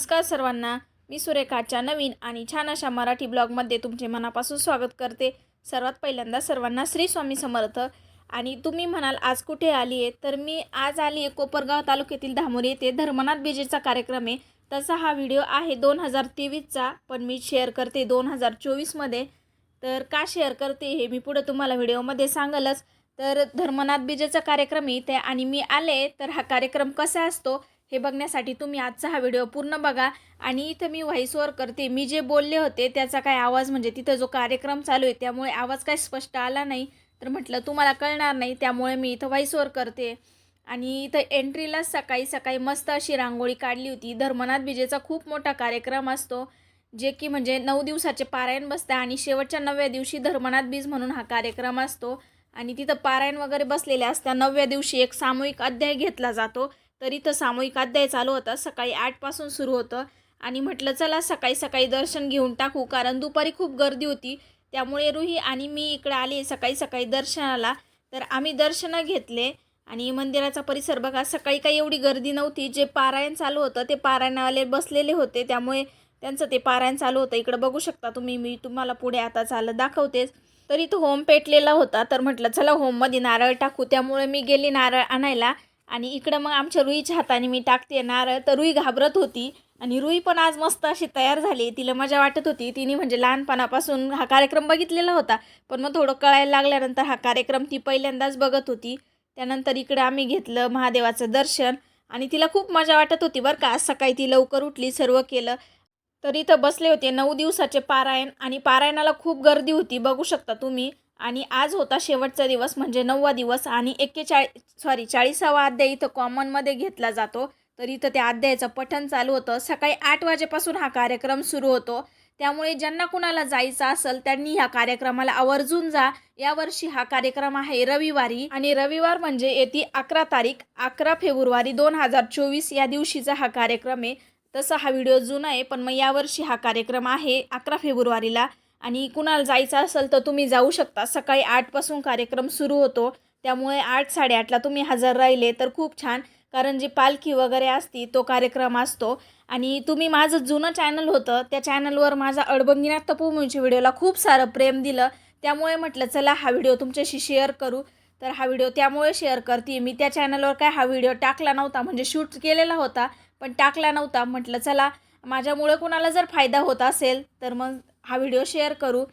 नमस्कार सर्वांना. मी सुरेखाच्या नवीन आणि छान अशा मराठी ब्लॉगमध्ये तुमचे मनापासून स्वागत करते. सर्वात पहिल्यांदा सर्वांना श्री स्वामी समर्थ. आणि तुम्ही म्हणाल आज कुठे आली आहे? तर मी आज आली आहे कोपरगाव तालुक्यातील धामोरी येथे धर्मनाथ बेजेचा कार्यक्रम आहे. तसा हा व्हिडिओ आहे दोन हजार तेवीसचा पण मी शेअर करते दोन हजार चोवीसमध्ये. तर का शेअर करते हे मी पुढं तुम्हाला व्हिडिओमध्ये सांगलच. तर धर्मनाथ बीजेचा कार्यक्रम इथे आणि मी आले तर हा कार्यक्रम कसा असतो? हे बघण्यासाठी तुम्ही आजचा हा व्हिडिओ पूर्ण बघा. आणि इथं मी व्हॉइस ओवर करते. मी जे बोलले होते त्याचा काय आवाज म्हणजे तिथं जो कार्यक्रम चालू आहे त्यामुळे आवाज काय स्पष्ट आला नाही. तर म्हटलं तुम्हाला कळणार नाही त्यामुळे मी इथं व्हॉइस ओवर करते. आणि इथं एंट्रीला सकाळी सकाळी मस्त अशी रांगोळी काढली होती. धर्मनाथ बीजेचा खूप मोठा कार्यक्रम असतो जे की म्हणजे नऊ दिवसाचे पारायण बसतं आणि शेवटच्या नवव्या दिवशी धर्मनाथ बीज म्हणून हा कार्यक्रम असतो. आणि तिथं पारायण वगैरे बसलेले असतात नवव्या दिवशी एक सामूहिक अध्याय घेतला जातो. तर इथं सामूहिक अध्याय चालू होता. सकाळी आठपासून सुरू होतं. आणि म्हटलं चला सकाळी सकाळी दर्शन घेऊन टाकू. कारण दुपारी खूप गर्दी होती. त्यामुळे रुही आणि मी इकडे आले सकाळी सकाळी दर्शनाला. तर आम्ही दर्शनं घेतले. आणि मंदिराचा परिसर बघा सकाळी काही एवढी गर्दी नव्हती. जे पारायण चालू होतं ते पारायणवाले बसलेले होते. त्यामुळे त्यांचं ते पारायण चालू होतं. इकडं बघू शकता तुम्ही मी तुम्हाला पुढे आता चालत दाखवतेच. तर इथं होम पेटलेला होता. तर म्हटलं चला होममध्ये नारळ टाकू. त्यामुळे मी गेली नारळ आणायला. आणि इकडं मग आमच्या रुईच्या हाताने मी टाकते नारळ तर रुई घाबरत होती. आणि रुई पण आज मस्त अशी तयार झाली. तिला मजा वाटत होती. तिने म्हणजे लहानपणापासून हा कार्यक्रम बघितलेला होता. पण मग थोडं कळायला लागल्यानंतर हा कार्यक्रम ती पहिल्यांदाच बघत होती. त्यानंतर इकडं आम्ही घेतलं महादेवाचं दर्शन. आणि तिला खूप मजा वाटत होती बरं का. आज सकाळी ती लवकर उठली सर्व केलं. तर इथं बसले होते नऊ दिवसाचे पारायण. आणि पारायणाला खूप गर्दी होती. बघू शकता तुम्ही. आणि आज होता शेवटचा दिवस म्हणजे नववा दिवस आणि एक्केचाळीस सॉरी चाळीसावा अध्याय इथं कॉमनमध्ये घेतला जातो. तर इथं त्या अध्यायाचं पठण चालू होतं. सकाळी आठ वाजेपासून हा कार्यक्रम सुरू होतो. त्यामुळे ज्यांना कुणाला जायचं असेल त्यांनी ह्या कार्यक्रमाला आवर्जून जा. यावर्षी हा कार्यक्रम आहे रविवारी आणि रविवार म्हणजे येते अकरा तारीख अकरा फेब्रुवारी दोन हजार चोवीस या दिवशीचा हा कार्यक्रम आहे. तसा हा व्हिडिओ जुना आहे पण मग यावर्षी हा कार्यक्रम आहे अकरा फेब्रुवारीला. आणि कुणाला जायचं असेल तर तुम्ही जाऊ शकता. सकाळी आठपासून कार्यक्रम सुरू होतो. त्यामुळे आठ साडेआठला तुम्ही हजर राहिले तर खूप छान. कारण जी पालखी वगैरे असती तो कार्यक्रम असतो. आणि तुम्ही माझं जुनं चॅनल होतं त्या चॅनलवर माझा अडबंगीनाथ तपोभूमीच्या व्हिडिओला खूप सारं प्रेम दिलं. त्यामुळे म्हटलं चला हा व्हिडिओ तुमच्याशी शेअर करू. तर हा व्हिडिओ त्यामुळे शेअर करते मी त्या चॅनलवर काय हा व्हिडिओ टाकला नव्हता म्हणजे शूट केलेला होता पण टाकला नव्हता. म्हटलं चला माझ्यामुळे कोणाला जर फायदा होत असेल तर मग हा व्हिडिओ शेअर करू.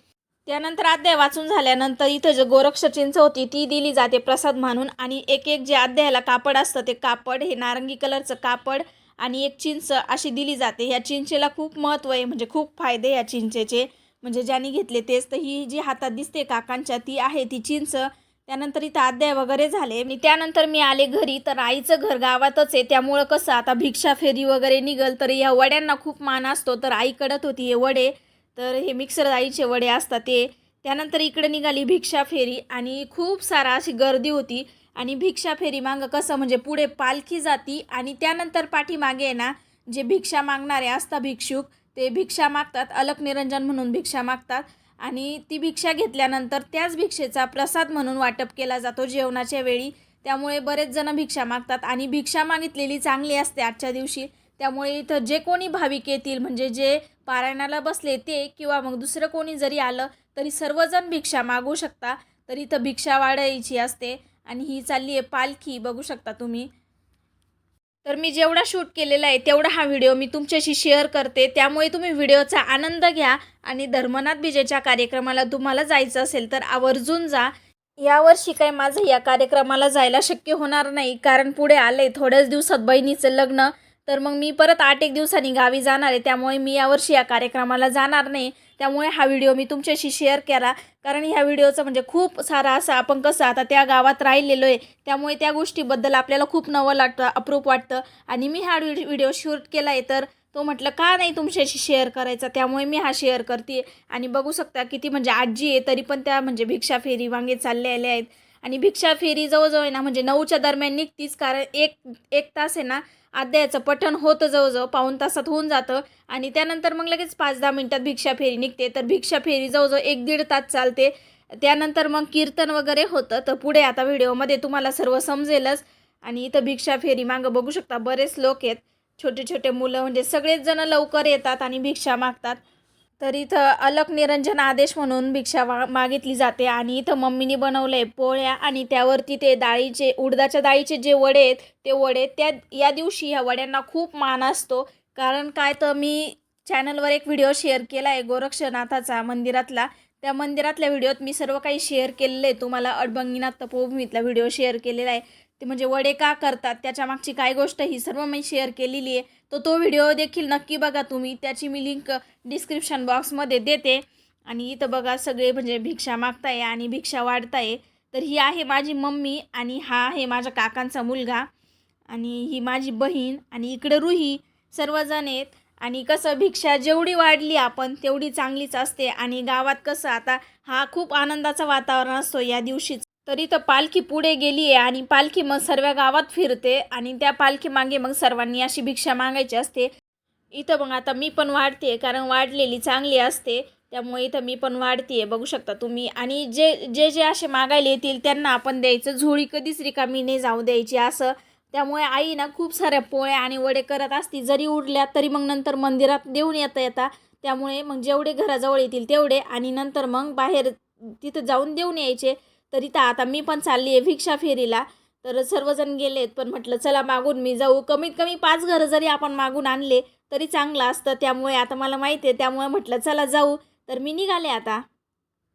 त्यानंतर अध्याय वाचून झाल्यानंतर इथं जे गोरक्ष चिंच होती ती दिली जाते प्रसाद म्हणून आणि एक एक जे अध्यायाला कापड असतं ते कापड हे नारंगी कलरचं कापड आणि एक चिंच अशी दिली जाते. ह्या चिंचेला खूप महत्त्व आहे म्हणजे खूप फायदे या चिंचेचे. म्हणजे ज्यांनी घेतले तेच तर ही जी हातात दिसते काकांच्या ती आहे ती चिंच. त्यानंतर इथं अध्याय वगैरे झाले. आणि त्यानंतर मी आले घरी तर आईचं घर गावातच आहे. त्यामुळं कसं आता भिक्षा फेरी वगैरे निघल तर या वड्यांना खूप मान असतो तर आई कडत होती हे वडे. तर हे मिक्सर आईचे वडे असतात ते. त्यानंतर इकडे निघाली भिक्षा फेरी आणि खूप सारा अशी गर्दी होती. आणि भिक्षा फेरी मागं कसं म्हणजे पुढे पालखी जाती आणि त्यानंतर पाठीमागे आहे ना जे भिक्षा मागणारे असतात भिक्षुक ते भिक्षा मागतात अलक निरंजन म्हणून भिक्षा मागतात. आणि ती भिक्षा घेतल्यानंतर त्याच भिक्षेचा प्रसाद म्हणून वाटप केला जातो जेवणाच्या वेळी. त्यामुळे बरेच जण भिक्षा मागतात आणि भिक्षा मागितलेली चांगली असते आजच्या दिवशी. त्यामुळे इथं जे कोणी भाविक येतील म्हणजे जे पारायणाला बसले ते किंवा मग दुसरं कोणी जरी आलं तरी सर्वजण भिक्षा मागू शकता. तर इथं भिक्षा वाढायची असते आणि ही चालली आहे पालखी बघू शकता तुम्ही. तर मी जेवढा शूट केलेला आहे तेवढा हा व्हिडिओ मी तुमच्याशी शेअर करते. त्यामुळे तुम्ही व्हिडिओचा आनंद घ्या आणि धर्मनाथ विजयच्या कार्यक्रमाला तुम्हाला जायचं असेल तर आवर्जून जा. यावर्षी काय माझं या कार्यक्रमाला जायला शक्य होणार नाही. कारण पुढे आले थोड्याच दिवसात बहिणीचं लग्न. तर मग मी परत आठ एक दिवसांनी गावी जाणार आहे. त्यामुळे मी यावर्षी या कार्यक्रमाला जाणार नाही. त्यामुळे हा व्हिडिओ मी तुमच्याशी शेअर केला. कारण ह्या व्हिडिओचं म्हणजे खूप सारा असं आपण कसं आता त्या गावात राहिलेलो आहे. त्यामुळे त्या गोष्टीबद्दल आपल्याला खूप नवं वाटतं अप्रूप वाटतं. आणि मी हा व्हिडिओ शूट केला आहे तर तो म्हटलं का नाही तुमच्याशी शेअर करायचा? त्यामुळे मी हा शेअर करते. आणि बघू शकता किती म्हणजे आजी आहे तरी पण त्या म्हणजे भिक्षा फेरी वांगे चालले आले आहेत. आणि भिक्षा फेरी जवळजवळ आहे ना म्हणजे नऊच्या दरम्यान निघतीच कारण एक एक तास आहे ना अध्यायाचं पठण होतं जवळजवळ पाऊण तासात होऊन जातं. आणि त्यानंतर मग लगेच पाच दहा मिनटात भिक्षा फेरी निघते. तर भिक्षा फेरी जवळजवळ एक दीड तास चालते. त्यानंतर मग कीर्तन वगैरे होतं. तर पुढे आता व्हिडिओमध्ये तुम्हाला सर्व समजेलच. आणि इथं भिक्षा फेरी मागं बघू शकता बरेच लोक आहेत. छोटे छोटे मुलं म्हणजे सगळेच जण लवकर येतात आणि भिक्षा मागतात. तर इथं अलक निरंजन आदेश म्हणून भिक्षा मा मागितली जाते आणि इथं मम्मीने बनवलं आहे पोळ्या आणि त्यावरती ते डाळीचे उडदाच्या डाळीचे जे वडे आहेत ते वडे त्या या दिवशी ह्या वड्यांना खूप मान असतो. कारण काय तर मी चॅनलवर एक व्हिडिओ शेअर केला आहे गोरक्षनाथाचा मंदिरातला. त्या मंदिरातल्या व्हिडिओत मी सर्व काही शेअर केलेलं आहे. तुम्हाला अडबंगीनाथ तपोभूमीतला व्हिडिओ शेअर केलेला आहे. ते म्हणजे वडे का करतात त्याच्या मागची काय गोष्ट ही सर्व मी शेअर केलेली आहे. तर तो व्हिडिओ देखील नक्की बघा तुम्ही. त्याची मी लिंक डिस्क्रिप्शन बॉक्समध्ये देते. आणि इथं बघा सगळे म्हणजे भिक्षा मागताय आणि भिक्षा वाढताय. तर ही आहे माझी मम्मी आणि हा आहे माझ्या काकांचा मुलगा. आणि ही माझी बहीण आणि इकडं रुही सर्वजण आहेत. आणि कसं भिक्षा जेवढी वाढली आपण तेवढी चांगलीच असते. आणि गावात कसं आता हा खूप आनंदाचा वातावरण असतो या दिवशीच. तरी तर पालखी पुढे गेली आहे आणि पालखी मग सर्व गावात फिरते आणि त्या पालखी मागे मग सर्वांनी अशी भिक्षा मागायची असते. इथं मग आता मी पण वाढते कारण वाढलेली चांगली असते. त्यामुळे इथं मी पण वाढते बघू शकता तुम्ही. आणि जे जे जे असे मागायला येतील त्यांना आपण द्यायचं. झोळी कधीच रिकामी नाही जाऊ द्यायची असं. त्यामुळे आई ना खूप साऱ्या पोळ्या आणि वडे करत असती. जरी उरल्या तरी मग नंतर मंदिरात देऊन येता येता. त्यामुळे मग जेवढे घराजवळ येतील तेवढे. आणि नंतर मग बाहेर तिथं जाऊन देऊन यायचे. तर इथं आता मी पण चालली आहे भिक्षा फेरीला. तर सर्वजण गेलेत पण म्हटलं चला मागून मी जाऊ. कमीत कमी पाच घरं जरी आपण मागून आणले तरी चांगलं असतं. त्यामुळे आता मला माहिती आहे त्यामुळे म्हटलं चला जाऊ. तर मी निघाले आता.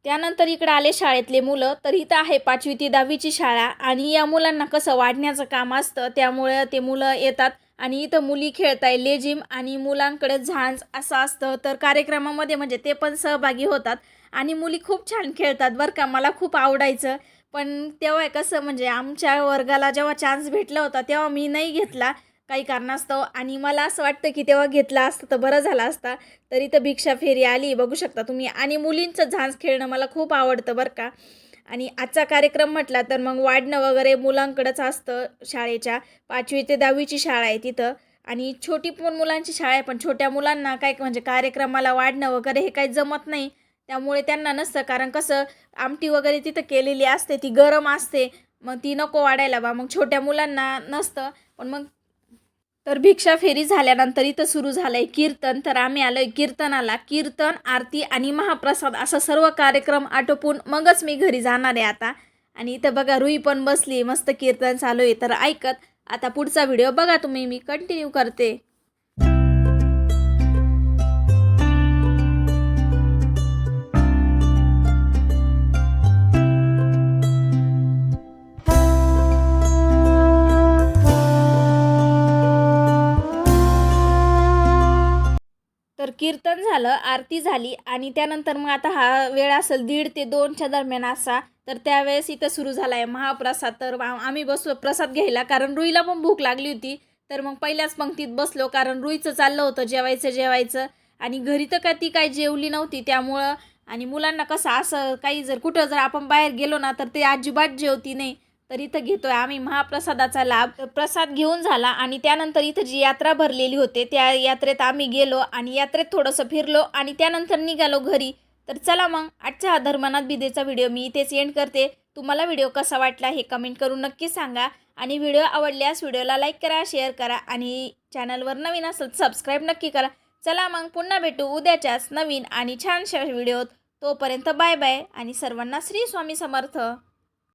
त्यानंतर इकडं आले शाळेतले मुलं. तर इथं आहे पाचवी ते दहावीची शाळा आणि या मुलांना कसं वाढण्याचं काम असतं त्यामुळे ते मुलं येतात आणि इथं मुली खेळताय लेजिम आणि मुलांकडे झांज असं असतं. तर कार्यक्रमामध्ये म्हणजे ते पण सहभागी होतात. आणि मुली खूप छान खेळतात बरं का. मला खूप आवडायचं. पण तेव्हा कसं म्हणजे आमच्या वर्गाला जेव्हा चान्स भेटला होता तेव्हा मी नाही घेतला काही कारणास्तव. आणि मला असं वाटतं की तेव्हा घेतला असतं तर बरं झाला असता. तरी तर भिक्षा फेरी आली बघू शकता तुम्ही. आणि मुलींचं झांज खेळणं मला खूप आवडतं बरं का. आणि आजचा कार्यक्रम म्हटला तर मग वाढणं वगैरे मुलांकडंच असतं शाळेच्या. पाचवी ते दहावीची शाळा आहे तिथं. आणि छोटी पण मुलांची शाळा आहे पण छोट्या मुलांना काय म्हणजे कार्यक्रमाला वाढणं वगैरे हे काही जमत नाही. त्यामुळे त्यांना नसतं. कारण कसं आमटी वगैरे तिथं केलेली असते ती गरम असते. मग ती नको वाढायला बा. मग छोट्या मुलांना नसतं. पण मग तर भिक्षा फेरी झाल्यानंतर इथं सुरू झालं आहे कीर्तन. तर आम्ही आलो आहे कीर्तनाला. कीर्तन आरती आणि महाप्रसाद असा सर्व कार्यक्रम आटोपून मगच मी घरी जाणार आहे आता. आणि इथं बघा रुई पण बसली मस्त कीर्तन चालू आहे. तर ऐकत. आता पुढचा व्हिडिओ बघा तुम्ही. मी कंटिन्यू करते. ती झाली आणि त्यानंतर मग आता हा वेळ असेल दीड ते दोनच्या दरम्यान असा तर त्यावेळेस इथं सुरू झाला आहे महाप्रसाद. तर आम्ही बसलो प्रसाद घ्यायला कारण रुईला पण भूक लागली होती. तर मग पहिल्याच पंक्तीत बसलो कारण रुईचं चाललं होतं जेवायचं जेवायचं. आणि घरी तर का ती काय जेवली नव्हती त्यामुळं. आणि मुलांना कसं असं काही जर कुठं जर आपण बाहेर गेलो ना तर ते अजिबात जेवती नाही. तर इथं घेतोय आम्ही महाप्रसादाचा लाभ. प्रसाद घेऊन झाला आणि त्यानंतर इथं जी यात्रा भरलेली होते त्या यात्रेत आम्ही गेलो आणि यात्रेत थोडंसं फिरलो आणि त्यानंतर निघालो घरी. तर चला मग आजच्या धर्मनाथ बिदेचा व्हिडिओ मी इथेच एंड करते. तुम्हाला व्हिडिओ कसा वाटला हे कमेंट करून नक्की सांगा. आणि व्हिडिओ आवडल्यास व्हिडिओला लाईक करा शेअर करा आणि चॅनलवर नवीन असेल सबस्क्राईब नक्की करा. चला मग पुन्हा भेटू उद्याच्याच नवीन आणि छानशा व्हिडिओत. तोपर्यंत बाय बाय आणि सर्वांना श्री स्वामी समर्थ.